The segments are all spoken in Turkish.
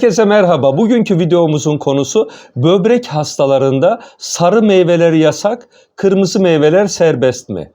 Herkese merhaba. Bugünkü videomuzun konusu böbrek hastalarında sarı meyveler yasak, kırmızı meyveler serbest mi?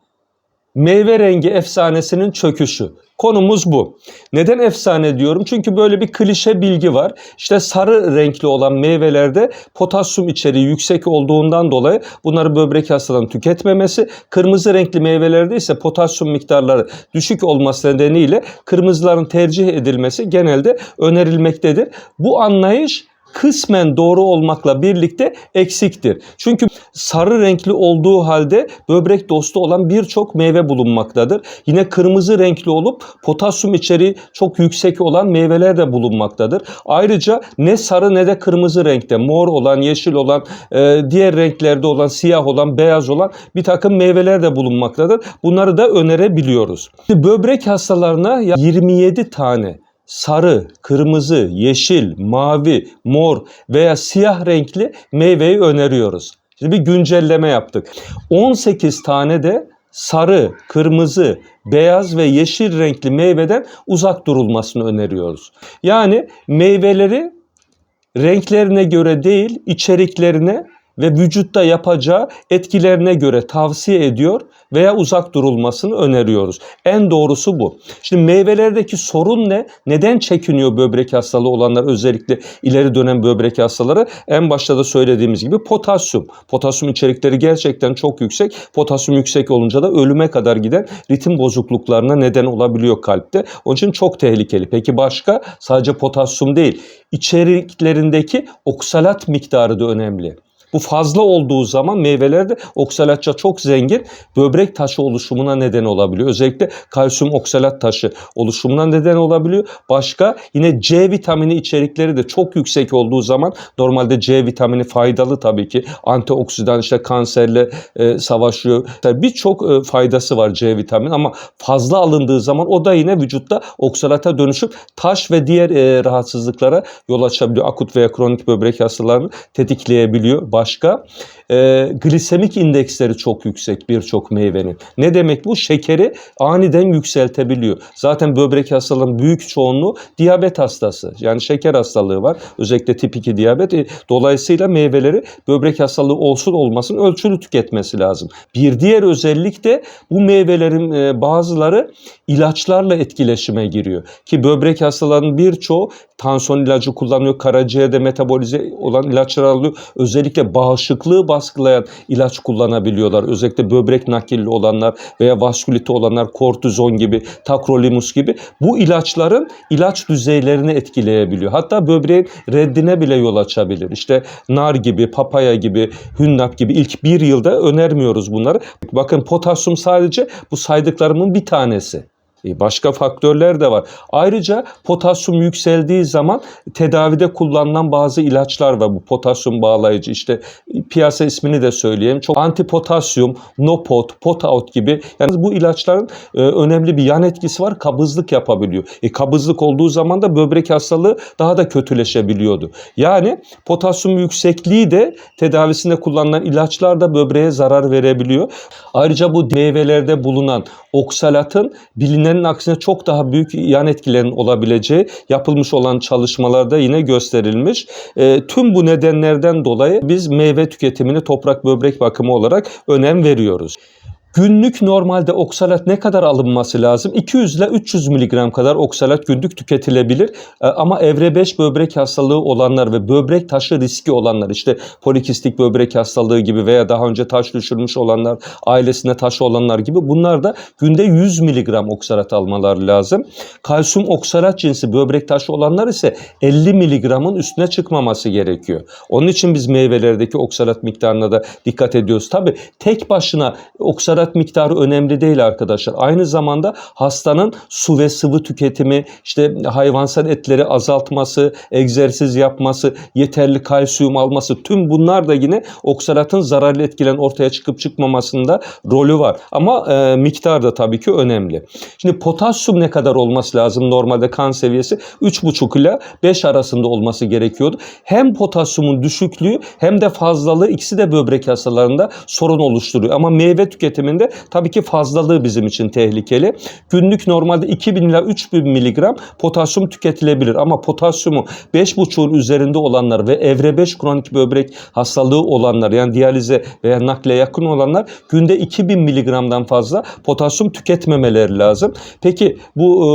Meyve rengi efsanesinin çöküşü. Konumuz bu. Neden efsane diyorum? Çünkü böyle bir klişe bilgi var. İşte sarı renkli olan meyvelerde potasyum içeriği yüksek olduğundan dolayı bunları böbrek hastalarının tüketmemesi, kırmızı renkli meyvelerde ise potasyum miktarları düşük olması nedeniyle kırmızıların tercih edilmesi genelde önerilmektedir. Bu anlayış kısmen doğru olmakla birlikte eksiktir. Çünkü sarı renkli olduğu halde böbrek dostu olan birçok meyve bulunmaktadır. Yine kırmızı renkli olup potasyum içeriği çok yüksek olan meyveler de bulunmaktadır. Ayrıca ne sarı ne de kırmızı renkte mor olan, yeşil olan, e, diğer renklerde olan, siyah olan, beyaz olan bir takım meyveler de bulunmaktadır. Bunları da önerebiliyoruz. Böbrek hastalarına 27 tane sarı, kırmızı, yeşil, mavi, mor veya siyah renkli meyveyi öneriyoruz. Şimdi bir güncelleme yaptık. 18 tane de sarı, kırmızı, beyaz ve yeşil renkli meyveden uzak durulmasını öneriyoruz. Yani meyveleri renklerine göre değil, içeriklerine ve vücutta yapacağı etkilerine göre tavsiye ediyor veya uzak durulmasını öneriyoruz. En doğrusu bu. Şimdi meyvelerdeki sorun ne? Neden çekiniyor böbrek hastalığı olanlar özellikle ileri dönem böbrek hastaları? En başta da söylediğimiz gibi potasyum. Potasyum içerikleri gerçekten çok yüksek. Potasyum yüksek olunca da ölüme kadar giden ritim bozukluklarına neden olabiliyor kalpte. Onun için çok tehlikeli. Peki başka? Sadece potasyum değil. İçeriklerindeki oksalat miktarı da önemli. Bu fazla olduğu zaman meyvelerde oksalatça çok zengin böbrek taşı oluşumuna neden olabiliyor. Özellikle kalsiyum oksalat taşı oluşumuna neden olabiliyor. Başka yine C vitamini içerikleri de çok yüksek olduğu zaman normalde C vitamini faydalı tabii ki. Antioksidan işte kanserle e, savaşıyor. Tabii Birçok e, faydası var C vitamini ama fazla alındığı zaman o da yine vücutta oksalata dönüşüp taş ve diğer e, rahatsızlıklara yol açabiliyor. Akut veya kronik böbrek hastalarını tetikleyebiliyor. Başka e, glisemik indeksleri çok yüksek birçok meyvenin. Ne demek bu? Şekeri aniden yükseltebiliyor. Zaten böbrek hastalarının büyük çoğunluğu diyabet hastası. Yani şeker hastalığı var. Özellikle tip 2 diyabet. E, dolayısıyla meyveleri böbrek hastalığı olsun olmasın ölçülü tüketmesi lazım. Bir diğer özellik de bu meyvelerin e, bazıları ilaçlarla etkileşime giriyor. Ki böbrek hastalarının birçoğu tansiyon ilacı kullanıyor. Karaciğerde metabolize olan ilaçlar alıyor. Özellikle bağışıklığı baskılayan ilaç kullanabiliyorlar. Özellikle böbrek nakilli olanlar veya vaskülite olanlar kortizon gibi, takrolimus gibi bu ilaçların ilaç düzeylerini etkileyebiliyor. Hatta böbreğin reddine bile yol açabilir. İşte nar gibi, papaya gibi, hünnap gibi ilk bir yılda önermiyoruz bunları. Bakın potasyum sadece bu saydıklarımın bir tanesi. E, Başka faktörler de var. Ayrıca potasyum yükseldiği zaman tedavide kullanılan bazı ilaçlar var. Bu potasyum bağlayıcı işte piyasa ismini de söyleyeyim. Çok antipotasyum, nopot, potaut gibi yani bu ilaçların e, önemli bir yan etkisi var. Kabızlık yapabiliyor. E, kabızlık olduğu zaman da böbrek hastalığı daha da kötüleşebiliyordu. Yani potasyum yüksekliği de tedavisinde kullanılan ilaçlar da böbreğe zarar verebiliyor. Ayrıca bu meyvelerde bulunan oksalatın bilinenin aksine çok daha büyük yan etkilerin olabileceği yapılmış olan çalışmalarda yine gösterilmiş. E, tüm bu nedenlerden dolayı biz meyve tüketimini toprak böbrek bakımı olarak önem veriyoruz. Günlük normalde oksalat ne kadar alınması lazım? 200 ile 300 mg kadar oksalat günlük tüketilebilir. E, Ama evre 5 böbrek hastalığı olanlar ve böbrek taşı riski olanlar işte polikistik böbrek hastalığı gibi veya daha önce taş düşürmüş olanlar, ailesinde taşı olanlar gibi bunlar da günde 100 mg oksalat almaları lazım. Kalsiyum oksalat cinsi böbrek taşı olanlar ise 50 mg'ın üstüne çıkmaması gerekiyor. Onun için biz meyvelerdeki oksalat miktarına da dikkat ediyoruz. Tabi tek başına oksalat miktarı önemli değil arkadaşlar. Aynı zamanda hastanın su ve sıvı tüketimi, işte hayvansal etleri azaltması, egzersiz yapması, yeterli kalsiyum alması tüm bunlar da yine oksalatın zararlı etkilerin ortaya çıkıp çıkmamasında rolü var. Ama e, miktar da tabii ki önemli. Şimdi potasyum ne kadar olması lazım? Normalde kan seviyesi 3,5 ile 5 arasında olması gerekiyordu. Hem potasyumun düşüklüğü hem de fazlalığı ikisi de böbrek hastalarında sorun oluşturuyor. Ama meyve tüketiminde içerdiğinde tabii ki fazlalığı bizim için tehlikeli. Günlük normalde 2000 ila 3000 miligram potasyum tüketilebilir ama potasyumu 5,5'un üzerinde olanlar ve evre 5 kronik böbrek hastalığı olanlar yani diyalize veya nakle yakın olanlar günde 2000 miligramdan fazla potasyum tüketmemeleri lazım. Peki bu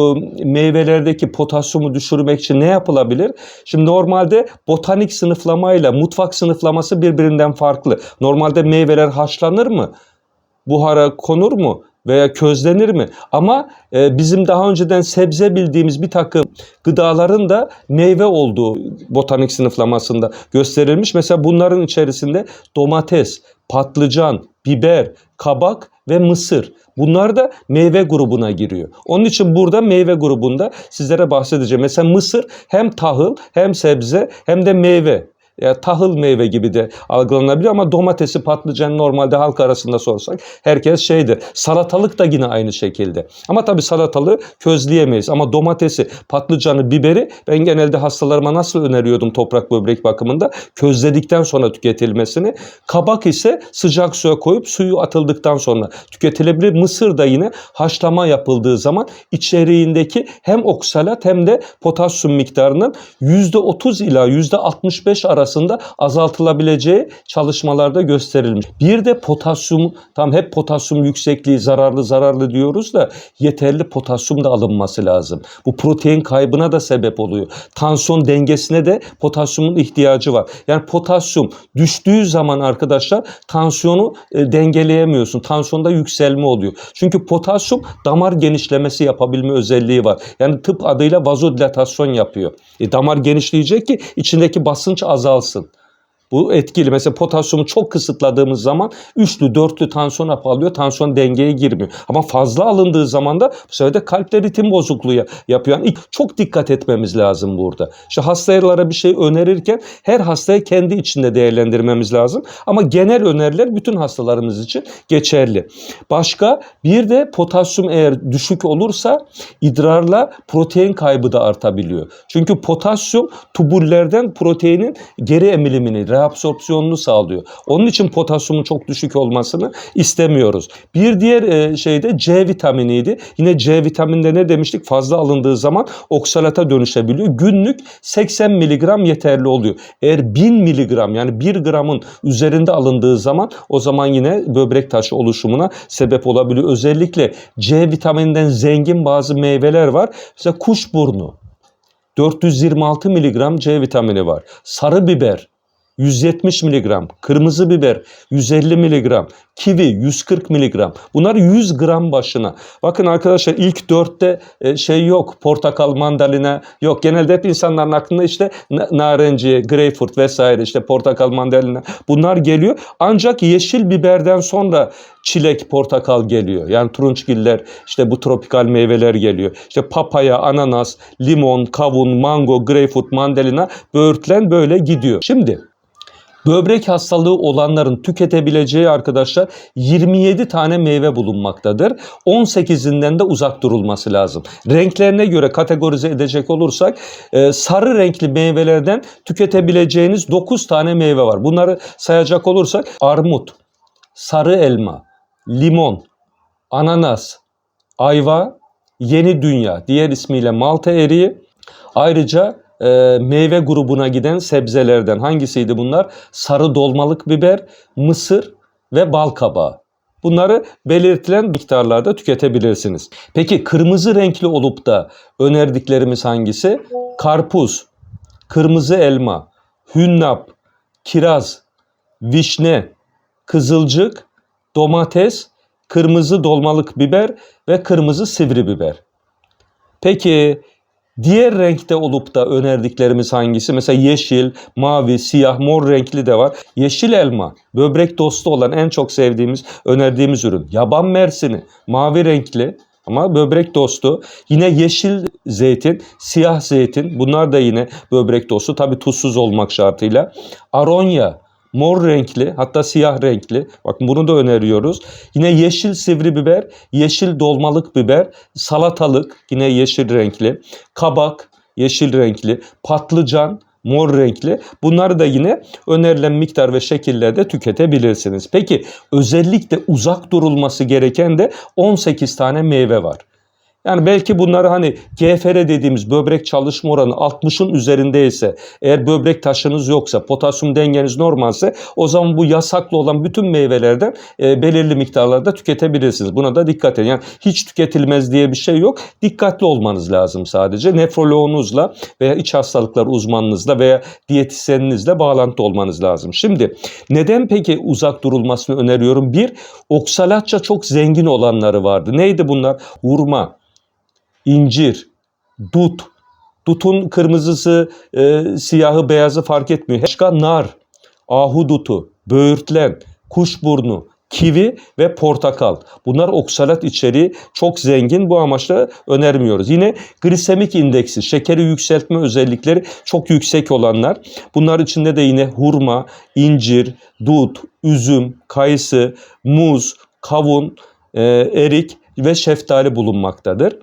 e, meyvelerdeki potasyumu düşürmek için ne yapılabilir? Şimdi normalde botanik sınıflamayla mutfak sınıflaması birbirinden farklı. Normalde meyveler haşlanır mı? Buhara konur mu? veya közlenir mi? Ama e, bizim daha önceden sebze bildiğimiz bir takım gıdaların da meyve olduğu botanik sınıflamasında gösterilmiş. Mesela bunların içerisinde domates, patlıcan, biber, kabak ve mısır. Bunlar da meyve grubuna giriyor. Onun için burada meyve grubunda sizlere bahsedeceğim. Mesela mısır hem tahıl hem sebze hem de meyve ya tahıl meyve gibi de algılanabilir ama domatesi, patlıcan normalde halk arasında sorsak herkes şeydir. Salatalık da yine aynı şekilde. Ama tabii salatalığı közleyemeyiz. Ama domatesi, patlıcanı, biberi ben genelde hastalarıma nasıl öneriyordum toprak böbrek bakımında? Közledikten sonra tüketilmesini. Kabak ise sıcak suya koyup suyu atıldıktan sonra tüketilebilir. Mısır da yine haşlama yapıldığı zaman içeriğindeki hem oksalat hem de potasyum miktarının %30 ila %65 arasında azaltılabileceği çalışmalarda gösterilmiş. Bir de potasyum, tam hep potasyum yüksekliği zararlı zararlı diyoruz da yeterli potasyum da alınması lazım. Bu protein kaybına da sebep oluyor. Tansiyon dengesine de potasyumun ihtiyacı var. Yani potasyum düştüğü zaman arkadaşlar tansiyonu e, dengeleyemiyorsun. Tansiyonda yükselme oluyor. Çünkü potasyum damar genişlemesi yapabilme özelliği var. Yani tıp adıyla vazodilatasyon yapıyor. E, damar genişleyecek ki içindeki basınç azalsın. Bu etkili. Mesela potasyumu çok kısıtladığımız zaman üçlü, dörtlü tansiyon hapı alıyor. Tansiyon dengeye girmiyor. Ama fazla alındığı zaman da bu sefer de kalpte ritim bozukluğu ya- yapıyor. Yani çok dikkat etmemiz lazım burada. İşte hastalara bir şey önerirken her hastayı kendi içinde değerlendirmemiz lazım. Ama genel öneriler bütün hastalarımız için geçerli. Başka bir de potasyum eğer düşük olursa idrarla protein kaybı da artabiliyor. Çünkü potasyum tubullerden proteinin geri emilimini, reabsorpsiyonunu sağlıyor. Onun için potasyumun çok düşük olmasını istemiyoruz. Bir diğer e, şey de C vitaminiydi. Yine C vitaminde ne demiştik? Fazla alındığı zaman oksalata dönüşebiliyor. Günlük 80 miligram yeterli oluyor. Eğer 1000 miligram yani 1 gramın üzerinde alındığı zaman o zaman yine böbrek taşı oluşumuna sebep olabiliyor. Özellikle C vitamininden zengin bazı meyveler var. Mesela kuşburnu 426 miligram C vitamini var. Sarı biber 170 miligram, kırmızı biber 150 miligram, kivi 140 miligram. Bunlar 100 gram başına. Bakın arkadaşlar ilk dörtte e, şey yok. Portakal, mandalina yok. Genelde hep insanların aklında işte na- narenciye, greyfurt vesaire işte portakal, mandalina bunlar geliyor. Ancak yeşil biberden sonra çilek, portakal geliyor. Yani turunçgiller, işte bu tropikal meyveler geliyor. İşte papaya, ananas, limon, kavun, mango, greyfurt, mandalina, böğürtlen böyle gidiyor. Şimdi Böbrek hastalığı olanların tüketebileceği arkadaşlar 27 tane meyve bulunmaktadır. 18'inden de uzak durulması lazım. Renklerine göre kategorize edecek olursak e, sarı renkli meyvelerden tüketebileceğiniz 9 tane meyve var. Bunları sayacak olursak armut, sarı elma, limon, ananas, ayva, yeni dünya, diğer ismiyle malta eriği, ayrıca e, meyve grubuna giden sebzelerden hangisiydi bunlar? Sarı dolmalık biber, mısır ve bal kabağı. Bunları belirtilen miktarlarda tüketebilirsiniz. Peki kırmızı renkli olup da önerdiklerimiz hangisi? Karpuz, kırmızı elma, hünnap, kiraz, vişne, kızılcık, domates, kırmızı dolmalık biber ve kırmızı sivri biber. Peki diğer renkte olup da önerdiklerimiz hangisi? Mesela yeşil, mavi, siyah, mor renkli de var. Yeşil elma, böbrek dostu olan en çok sevdiğimiz, önerdiğimiz ürün. Yaban mersini, mavi renkli ama böbrek dostu. Yine yeşil zeytin, siyah zeytin bunlar da yine böbrek dostu. Tabi tuzsuz olmak şartıyla. Aronya, mor renkli hatta siyah renkli. Bakın bunu da öneriyoruz. Yine yeşil sivri biber, yeşil dolmalık biber, salatalık yine yeşil renkli, kabak yeşil renkli, patlıcan mor renkli. Bunları da yine önerilen miktar ve şekillerde tüketebilirsiniz. Peki özellikle uzak durulması gereken de 18 tane meyve var. Yani belki bunları hani GFR dediğimiz böbrek çalışma oranı 60'ın üzerindeyse, eğer böbrek taşınız yoksa, potasyum dengeniz normalse o zaman bu yasaklı olan bütün meyvelerden e, belirli miktarlarda tüketebilirsiniz. Buna da dikkat edin. Yani hiç tüketilmez diye bir şey yok. Dikkatli olmanız lazım sadece. Nefroloğunuzla veya iç hastalıklar uzmanınızla veya diyetisyeninizle bağlantı olmanız lazım. Şimdi neden peki uzak durulmasını öneriyorum? Bir, oksalatça çok zengin olanları vardı. Neydi bunlar? Hurma, incir, dut, dutun kırmızısı, e, siyahı, beyazı fark etmiyor. Başka nar, ahudutu, böğürtlen, kuşburnu, kivi ve portakal. Bunlar oksalat içeriği çok zengin. Bu amaçla önermiyoruz. Yine glisemik indeksi, şekeri yükseltme özellikleri çok yüksek olanlar. Bunlar içinde de yine hurma, incir, dut, üzüm, kayısı, muz, kavun, e, erik ve şeftali bulunmaktadır.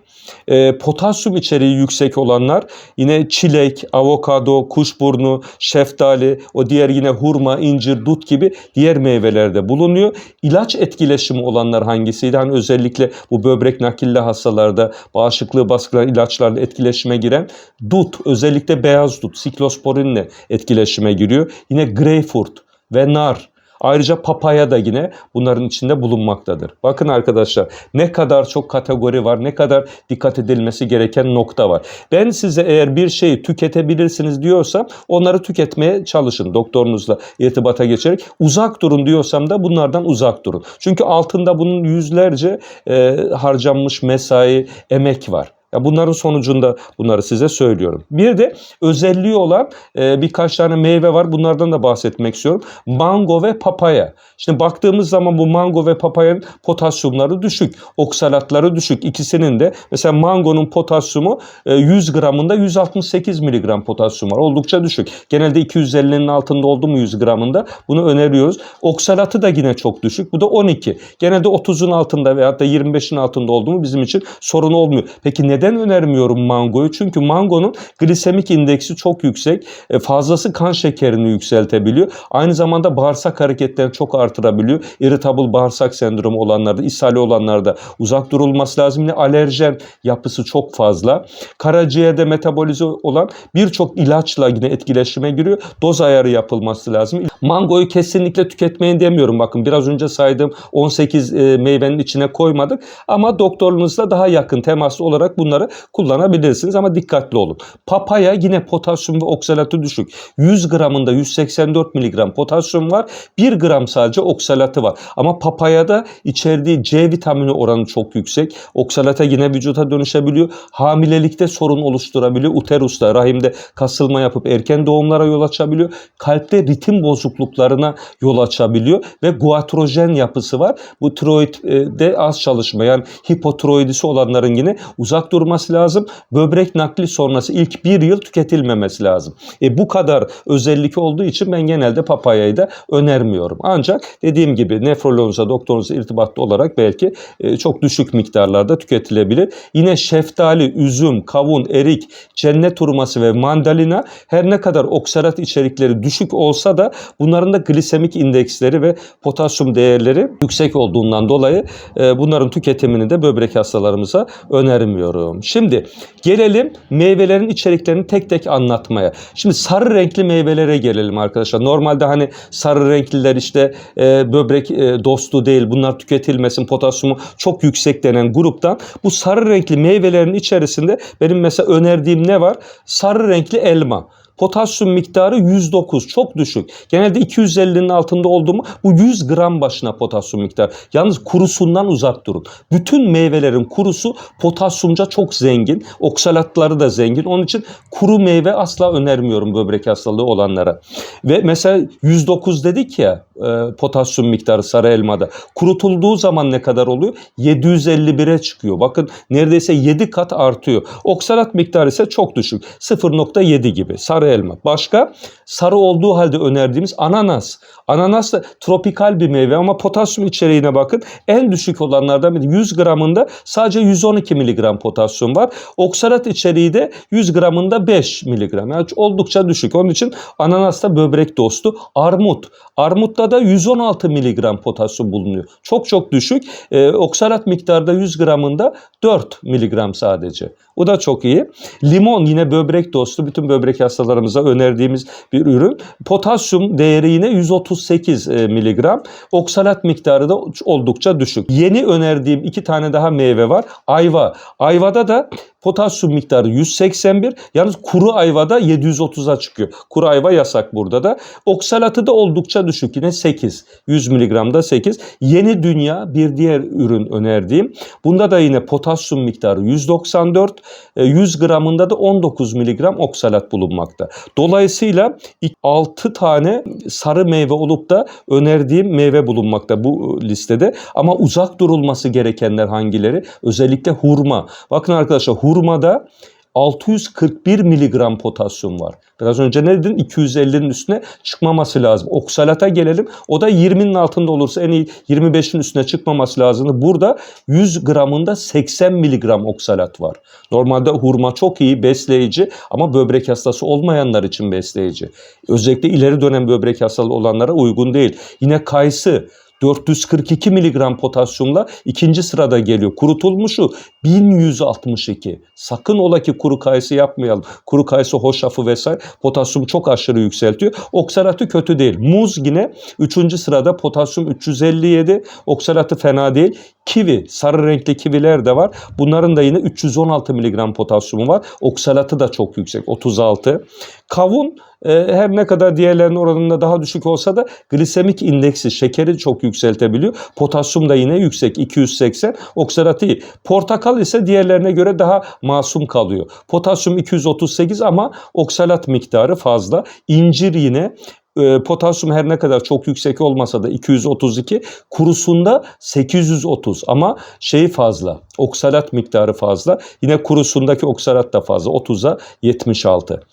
E, potasyum içeriği yüksek olanlar yine çilek, avokado, kuşburnu, şeftali, o diğer yine hurma, incir, dut gibi diğer meyvelerde bulunuyor. İlaç etkileşimi olanlar hangisiydi? Hani özellikle bu böbrek nakilli hastalarda bağışıklığı baskılayan ilaçlarla etkileşime giren dut, özellikle beyaz dut, siklosporinle etkileşime giriyor. Yine greyfurt ve nar. Ayrıca papaya da yine bunların içinde bulunmaktadır. Bakın arkadaşlar ne kadar çok kategori var, ne kadar dikkat edilmesi gereken nokta var. Ben size eğer bir şeyi tüketebilirsiniz diyorsam onları tüketmeye çalışın doktorunuzla irtibata geçerek. Uzak durun diyorsam da bunlardan uzak durun. Çünkü altında bunun yüzlerce e, harcanmış mesai, emek var. Ya bunların sonucunda bunları size söylüyorum. Bir de özelliği olan e, birkaç tane meyve var. Bunlardan da bahsetmek istiyorum. Mango ve papaya. Şimdi baktığımız zaman bu mango ve papayanın potasyumları düşük. Oksalatları düşük. İkisinin de mesela mangonun potasyumu e, 100 gramında 168 miligram potasyum var. Oldukça düşük. Genelde 250'nin altında oldu mu 100 gramında bunu öneriyoruz. Oksalatı da yine çok düşük. Bu da 12. Genelde 30'un altında veya da 25'in altında oldu mu bizim için sorun olmuyor. Peki neden önermiyorum mangoyu? Çünkü mangonun glisemik indeksi çok yüksek. E, fazlası kan şekerini yükseltebiliyor. Aynı zamanda bağırsak hareketlerini çok artırabiliyor. Irritable bağırsak sendromu olanlarda, ishali olanlarda uzak durulması lazım. Yine alerjen yapısı çok fazla. Karaciğerde metabolize olan birçok ilaçla yine etkileşime giriyor. Doz ayarı yapılması lazım. Mangoyu kesinlikle tüketmeyin demiyorum. Bakın biraz önce saydığım 18 e, meyvenin içine koymadık. Ama doktorunuzla daha yakın temaslı olarak bunları kullanabilirsiniz. Ama dikkatli olun. Papaya yine potasyum ve oksalatı düşük. 100 gramında 184 miligram potasyum var. 1 gram sadece oksalatı var. Ama papayada içerdiği C vitamini oranı çok yüksek. Oksalata yine vücuta dönüşebiliyor. Hamilelikte sorun oluşturabiliyor. Uterusta, rahimde kasılma yapıp erken doğumlara yol açabiliyor. Kalpte ritim bozukluklarına yol açabiliyor ve guatrojen yapısı var. Bu tiroidde az çalışma yani hipotiroidisi olanların yine uzak durması lazım. Böbrek nakli sonrası ilk bir yıl tüketilmemesi lazım. E bu kadar özellik olduğu için ben genelde papayayı da önermiyorum. Ancak dediğim gibi nefroloğunuza, doktorunuza irtibatlı olarak belki e, çok düşük miktarlarda tüketilebilir. Yine şeftali, üzüm, kavun, erik, cennet hurması ve mandalina her ne kadar oksalat içerikleri düşük olsa da bunların da glisemik indeksleri ve potasyum değerleri yüksek olduğundan dolayı e, bunların tüketimini de böbrek hastalarımıza önermiyorum. Şimdi gelelim meyvelerin içeriklerini tek tek anlatmaya. Şimdi sarı renkli meyvelere gelelim arkadaşlar. Normalde hani sarı renkliler işte e, böbrek e, dostu değil bunlar tüketilmesin potasyumu çok yüksek denen gruptan bu sarı renkli meyvelerin içerisinde benim mesela önerdiğim ne var? Sarı renkli elma. Potasyum miktarı 109 çok düşük. Genelde 250'nin altında oldu mu bu 100 gram başına potasyum miktarı. Yalnız kurusundan uzak durun. Bütün meyvelerin kurusu potasyumca çok zengin. Oksalatları da zengin. Onun için kuru meyve asla önermiyorum böbrek hastalığı olanlara. Ve mesela 109 dedik ya e, potasyum miktarı sarı elmada. Kurutulduğu zaman ne kadar oluyor? 751'e çıkıyor. Bakın neredeyse 7 kat artıyor. Oksalat miktarı ise çok düşük. 0.7 gibi sarı elma. Başka sarı olduğu halde önerdiğimiz ananas. Ananas da tropikal bir meyve ama potasyum içeriğine bakın. En düşük olanlardan biri. 100 gramında sadece 112 miligram potasyum var. Oksalat içeriği de 100 gramında 5 miligram. Yani oldukça düşük. Onun için ananas da böbrek dostu. Armut. Armutta da 116 miligram potasyum bulunuyor. Çok çok düşük. E, oksalat miktarda 100 gramında 4 miligram sadece. O da çok iyi. Limon yine böbrek dostu. Bütün böbrek hastalarımıza önerdiğimiz bir ürün. Potasyum değeri yine 130 38 e, miligram. Oksalat miktarı da oldukça düşük. Yeni önerdiğim iki tane daha meyve var. Ayva. Ayvada da potasyum miktarı 181. Yalnız kuru ayvada 730'a çıkıyor. Kuru ayva yasak burada da. Oksalatı da oldukça düşük. Yine 8. 100 miligramda 8. Yeni dünya bir diğer ürün önerdiğim. Bunda da yine potasyum miktarı 194. e, 100 gramında da 19 miligram oksalat bulunmakta. Dolayısıyla 6 tane sarı meyve olup da önerdiğim meyve bulunmakta bu e, listede. Ama uzak durulması gerekenler hangileri? Özellikle hurma. Bakın arkadaşlar hurmada 641 miligram potasyum var. Biraz önce ne dedin? 250'nin üstüne çıkmaması lazım. Oksalata gelelim. O da 20'nin altında olursa en iyi 25'in üstüne çıkmaması lazım. Burada 100 gramında 80 miligram oksalat var. Normalde hurma çok iyi besleyici ama böbrek hastası olmayanlar için besleyici. Özellikle ileri dönem böbrek hastalığı olanlara uygun değil. Yine kayısı 442 miligram potasyumla ikinci sırada geliyor. Kurutulmuşu 1162. Sakın ola ki kuru kayısı yapmayalım. Kuru kayısı hoşafı vesaire potasyumu çok aşırı yükseltiyor. Oksalatı kötü değil. Muz yine 3. sırada potasyum 357. Oksalatı fena değil. Kivi, sarı renkli kiviler de var. Bunların da yine 316 miligram potasyumu var. Oksalatı da çok yüksek 36. Kavun e, her ne kadar diğerlerinin oranında daha düşük olsa da glisemik indeksi şekeri çok yükseltebiliyor. Potasyum da yine yüksek 280. Oksalatı iyi. Portakal ise diğerlerine göre daha masum kalıyor. Potasyum 238 ama oksalat miktarı fazla. İncir yine e, potasyum her ne kadar çok yüksek olmasa da 232 kurusunda 830 ama şeyi fazla oksalat miktarı fazla yine kurusundaki oksalat da fazla 30'a 76.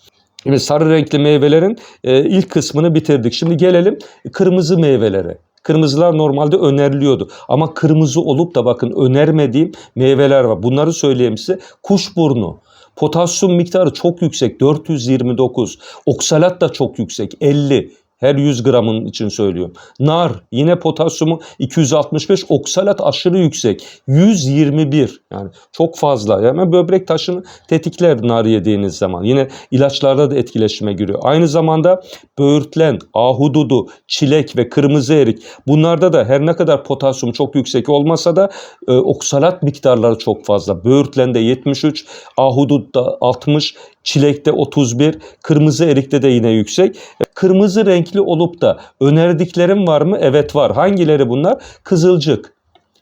Şimdi sarı renkli meyvelerin e, ilk kısmını bitirdik. Şimdi gelelim kırmızı meyvelere. Kırmızılar normalde öneriliyordu. Ama kırmızı olup da bakın önermediğim meyveler var. Bunları söyleyeyim size. Kuşburnu. Potasyum miktarı çok yüksek 429. Oksalat da çok yüksek 50. Her 100 gramın için söylüyorum. Nar yine potasyumu 265, oksalat aşırı yüksek 121. Yani çok fazla. Yani böbrek taşını tetikler nar yediğiniz zaman. Yine ilaçlarda da etkileşime giriyor. Aynı zamanda böğürtlen, ahududu, çilek ve kırmızı erik bunlarda da her ne kadar potasyum çok yüksek olmasa da e, oksalat miktarları çok fazla. Böğürtlende 73, ahududda 60, çilekte 31, kırmızı erikte de yine yüksek. Kırmızı renkli olup da önerdiklerim var mı? Evet var. Hangileri bunlar? Kızılcık.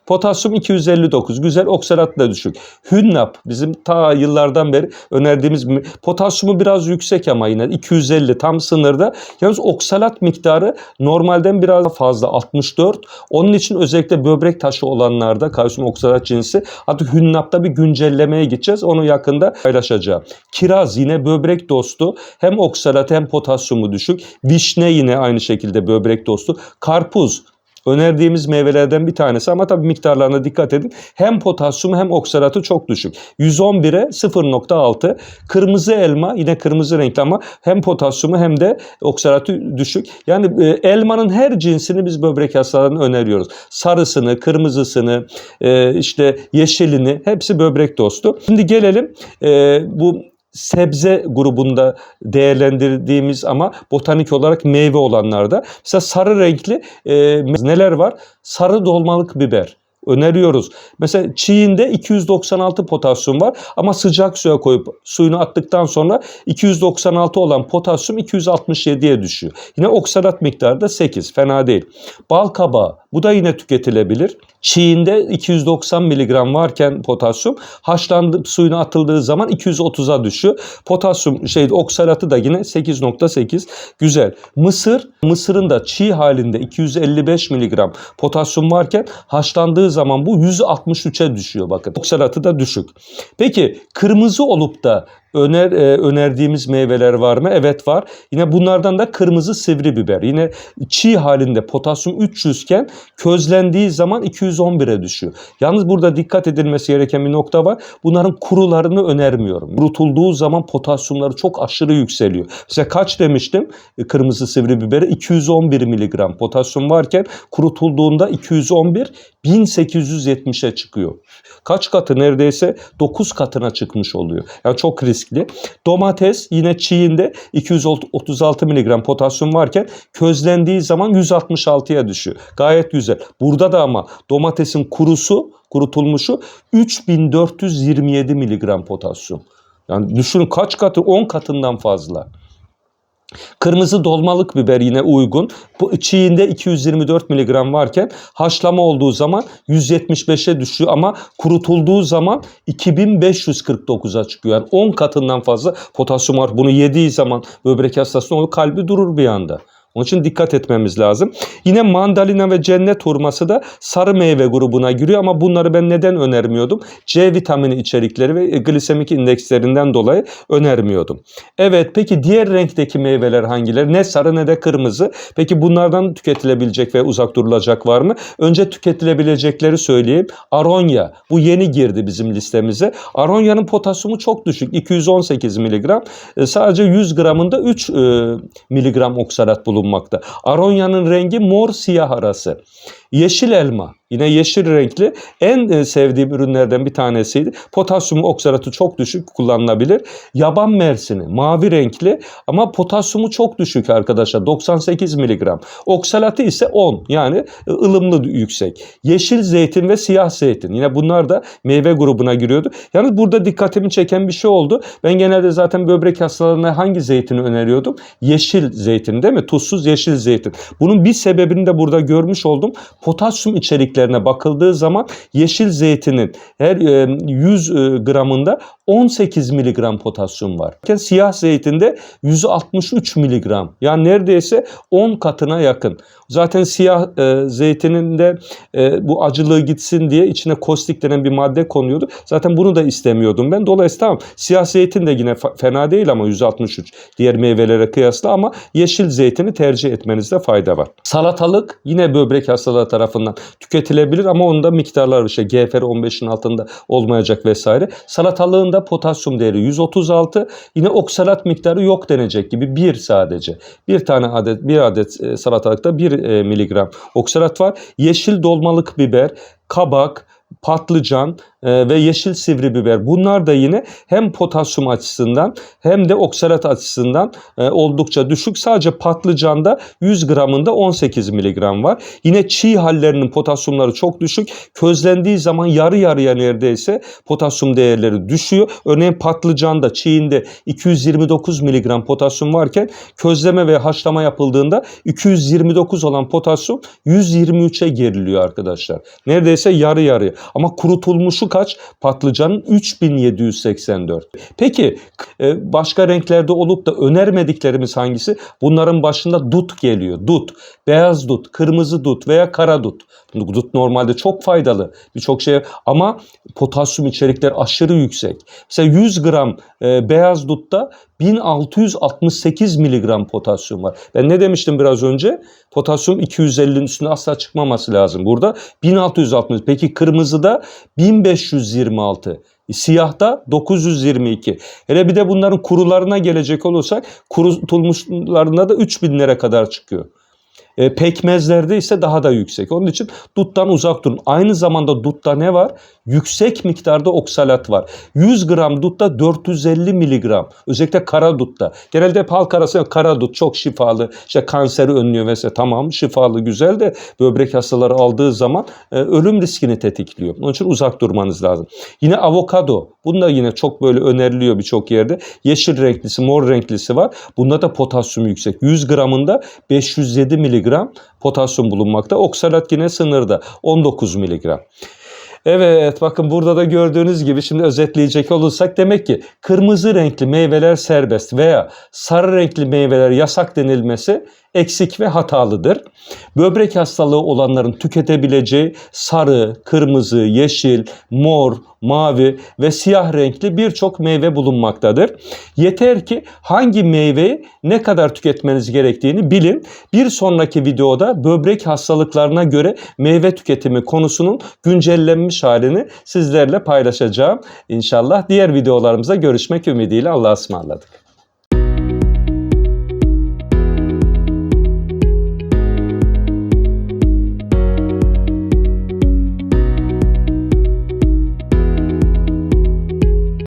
Potasyum 259. Güzel oksalat da düşük. Hünnap bizim ta yıllardan beri önerdiğimiz potasyumu biraz yüksek ama yine 250 tam sınırda. Yalnız oksalat miktarı normalden biraz fazla 64. Onun için özellikle böbrek taşı olanlarda kalsiyum oksalat cinsi artık hünnapta bir güncellemeye gideceğiz. Onu yakında paylaşacağım. Kiraz yine böbrek dostu. Hem oksalat hem potasyumu düşük. Vişne yine aynı şekilde böbrek dostu. Karpuz önerdiğimiz meyvelerden bir tanesi ama tabii miktarlarına dikkat edin. Hem potasyum hem oksalatı çok düşük. 111'e 0.6. Kırmızı elma yine kırmızı renkli ama hem potasyumu hem de oksalatı düşük. Yani e, elmanın her cinsini biz böbrek hastalarına öneriyoruz. Sarısını, kırmızısını, e, işte yeşilini hepsi böbrek dostu. Şimdi gelelim e, bu sebze grubunda değerlendirdiğimiz ama botanik olarak meyve olanlarda. Mesela sarı renkli e, neler var? Sarı dolmalık biber. Öneriyoruz. Mesela çiğinde 296 potasyum var ama sıcak suya koyup suyunu attıktan sonra 296 olan potasyum 267'ye düşüyor. Yine oksalat miktarı da 8 fena değil. Bal kabağı bu da yine tüketilebilir. Çiğinde 290 mg varken potasyum haşlandı suyuna atıldığı zaman 230'a düşüyor. Potasyum şey oksalatı da yine 8.8 güzel. Mısır mısırın da çiğ halinde 255 mg potasyum varken haşlandığı zaman bu 163'e düşüyor bakın. Oksalatı da düşük. Peki kırmızı olup da öner e, önerdiğimiz meyveler var mı? Evet var. Yine bunlardan da kırmızı sivri biber. Yine çiğ halinde potasyum 300 iken közlendiği zaman 211'e düşüyor. Yalnız burada dikkat edilmesi gereken bir nokta var. Bunların kurularını önermiyorum. Kurutulduğu zaman potasyumları çok aşırı yükseliyor. Mesela kaç demiştim? E, Kırmızı sivri biberi 211 miligram potasyum varken kurutulduğunda 211 1870'e çıkıyor. Kaç katı neredeyse 9 katına çıkmış oluyor. Yani çok riskli. Domates yine çiğinde 236 mg potasyum varken közlendiği zaman 166'ya düşüyor. Gayet güzel. Burada da ama domatesin kurusu, kurutulmuşu 3427 mg potasyum. Yani düşünün kaç katı? 10 katından fazla. Kırmızı dolmalık biber yine uygun. Bu çiğinde 224 mg varken haşlama olduğu zaman 175'e düşüyor ama kurutulduğu zaman 2549'a çıkıyor. Yani 10 katından fazla potasyum var. Bunu yediği zaman böbrek hastasının kalbi durur bir anda. Onun için dikkat etmemiz lazım. Yine mandalina ve cennet hurması da sarı meyve grubuna giriyor ama bunları ben neden önermiyordum? C vitamini içerikleri ve glisemik indekslerinden dolayı önermiyordum. Evet peki diğer renkteki meyveler hangileri? Ne sarı ne de kırmızı. Peki bunlardan tüketilebilecek ve uzak durulacak var mı? Önce tüketilebilecekleri söyleyeyim. Aronya bu yeni girdi bizim listemize. Aronya'nın potasyumu çok düşük. 218 mg. E, Sadece 100 gramında 3 e, miligram oksalat bulunmakta. Aronya'nın rengi mor siyah arası. Yeşil elma yine yeşil renkli en e, sevdiğim ürünlerden bir tanesiydi. Potasyum oksalatı çok düşük kullanılabilir. Yaban mersini mavi renkli ama potasyumu çok düşük arkadaşlar 98 mg. Oksalatı ise 10 yani e, ılımlı yüksek. Yeşil zeytin ve siyah zeytin yine bunlar da meyve grubuna giriyordu. Yalnız burada dikkatimi çeken bir şey oldu. Ben genelde zaten böbrek hastalarına hangi zeytini öneriyordum? Yeşil zeytin değil mi? Tuzsuz yeşil zeytin. Bunun bir sebebini de burada görmüş oldum. Potasyum içeriklerine bakıldığı zaman yeşil zeytinin her e, 100 e, gramında 18 miligram potasyum var. Siyah zeytinde 163 miligram. Yani neredeyse 10 katına yakın. Zaten siyah e, zeytinin e, bu acılığı gitsin diye içine kostik denen bir madde konuyordu. Zaten bunu da istemiyordum ben. Dolayısıyla tamam siyah zeytin de yine fena değil ama 163 diğer meyvelere kıyasla ama yeşil zeytini tercih etmenizde fayda var. Salatalık yine böbrek hastalığı tarafından tüketilebilir ama onda miktarlar işte GFR 15'in altında olmayacak vesaire. Salatalığın da potasyum değeri 136. Yine oksalat miktarı yok denecek gibi bir sadece. Bir tane adet bir adet e, salatalıkta 1 e, miligram oksalat var. Yeşil dolmalık biber, kabak, patlıcan ve yeşil sivri biber. Bunlar da yine hem potasyum açısından hem de oksalat açısından e, oldukça düşük. Sadece patlıcanda 100 gramında 18 miligram var. Yine çiğ hallerinin potasyumları çok düşük. Közlendiği zaman yarı yarıya neredeyse potasyum değerleri düşüyor. Örneğin patlıcanda çiğinde 229 miligram potasyum varken közleme ve haşlama yapıldığında 229 olan potasyum 123'e geriliyor arkadaşlar. Neredeyse yarı yarıya. Ama kurutulmuşu kaç? Patlıcanın 3784. Peki e, başka renklerde olup da önermediklerimiz hangisi? Bunların başında dut geliyor. Dut, beyaz dut, kırmızı dut veya kara dut. Dut normalde çok faydalı birçok şey ama potasyum içerikleri aşırı yüksek. Mesela 100 gram e, beyaz dutta 1668 miligram potasyum var. Ben ne demiştim biraz önce? Potasyum 250'nin üstüne asla çıkmaması lazım. Burada 1660. Peki kırmızıda 1526. Siyahta 922. Hele bir de bunların kurularına gelecek olursak kurutulmuşlarında da 3000'lere kadar çıkıyor. E, pekmezlerde ise daha da yüksek. Onun için duttan uzak durun. Aynı zamanda dutta ne var? Yüksek miktarda oksalat var. 100 gram dutta 450 miligram. Özellikle kara dutta. Genelde hep halk arasında kara dut çok şifalı. İşte kanseri önlüyor vesaire. Tamam şifalı güzel de böbrek hastaları aldığı zaman e, ölüm riskini tetikliyor. Onun için uzak durmanız lazım. Yine avokado. Bunda yine çok böyle öneriliyor birçok yerde. Yeşil renklisi, mor renklisi var. Bunda da potasyum yüksek. 100 gramında 507 miligram potasyum bulunmakta. Oksalat yine sınırda 19 miligram. Evet bakın burada da gördüğünüz gibi şimdi özetleyecek olursak demek ki kırmızı renkli meyveler serbest veya sarı renkli meyveler yasak denilmesi eksik ve hatalıdır. Böbrek hastalığı olanların tüketebileceği sarı, kırmızı, yeşil, mor, mavi ve siyah renkli birçok meyve bulunmaktadır. Yeter ki hangi meyveyi ne kadar tüketmeniz gerektiğini bilin. Bir sonraki videoda böbrek hastalıklarına göre meyve tüketimi konusunun güncellenmiş halini sizlerle paylaşacağım. İnşallah diğer videolarımıza görüşmek ümidiyle Allah'a ısmarladık.